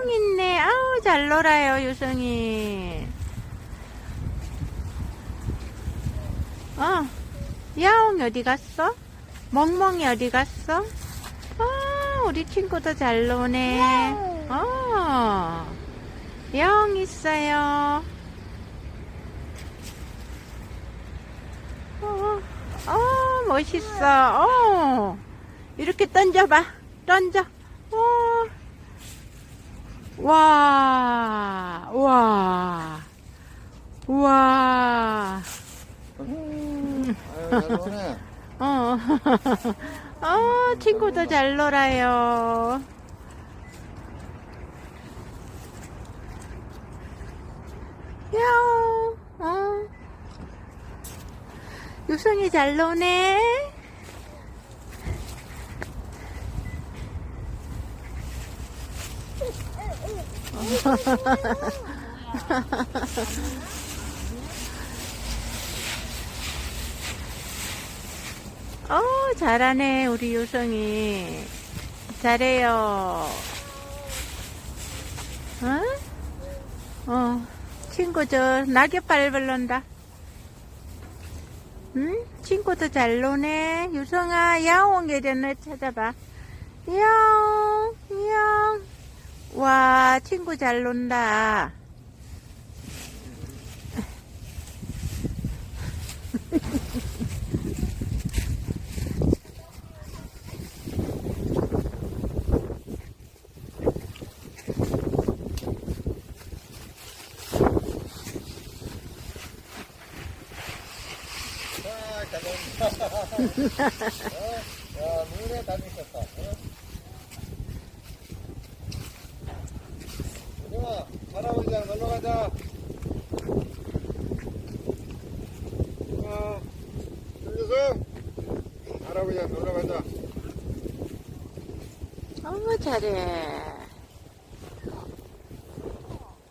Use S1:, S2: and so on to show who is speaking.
S1: 야옹 있네. 아우, 잘 놀아요, 유성이. 어, 야옹 어디 갔어? 멍멍이 어디 갔어? 아, 우리 친구도 잘 노네. 어, 야옹 있어요. 어, 어, 멋있어. 어, 이렇게 던져봐. 던져. 어, 와, 와, 와. 음. 어, 어, 친구도 잘 놀아요. 야옹, 어. 유성이 잘 노네. 어, 잘하네, 우리 유성이. 잘해요. 어? 어, 친구 저 낙엽 밟을런다. 응? 친구도 잘 노네. 유성아, 야옹 이랬네. 찾아봐. 야옹, 야옹. 와, 친구 잘 논다.
S2: 아. 어? 야, 눈에 다 미쳤다. 어? 유정아, 어, 윤유성, 할아버지랑 놀러 가자.
S1: 어, 잘해.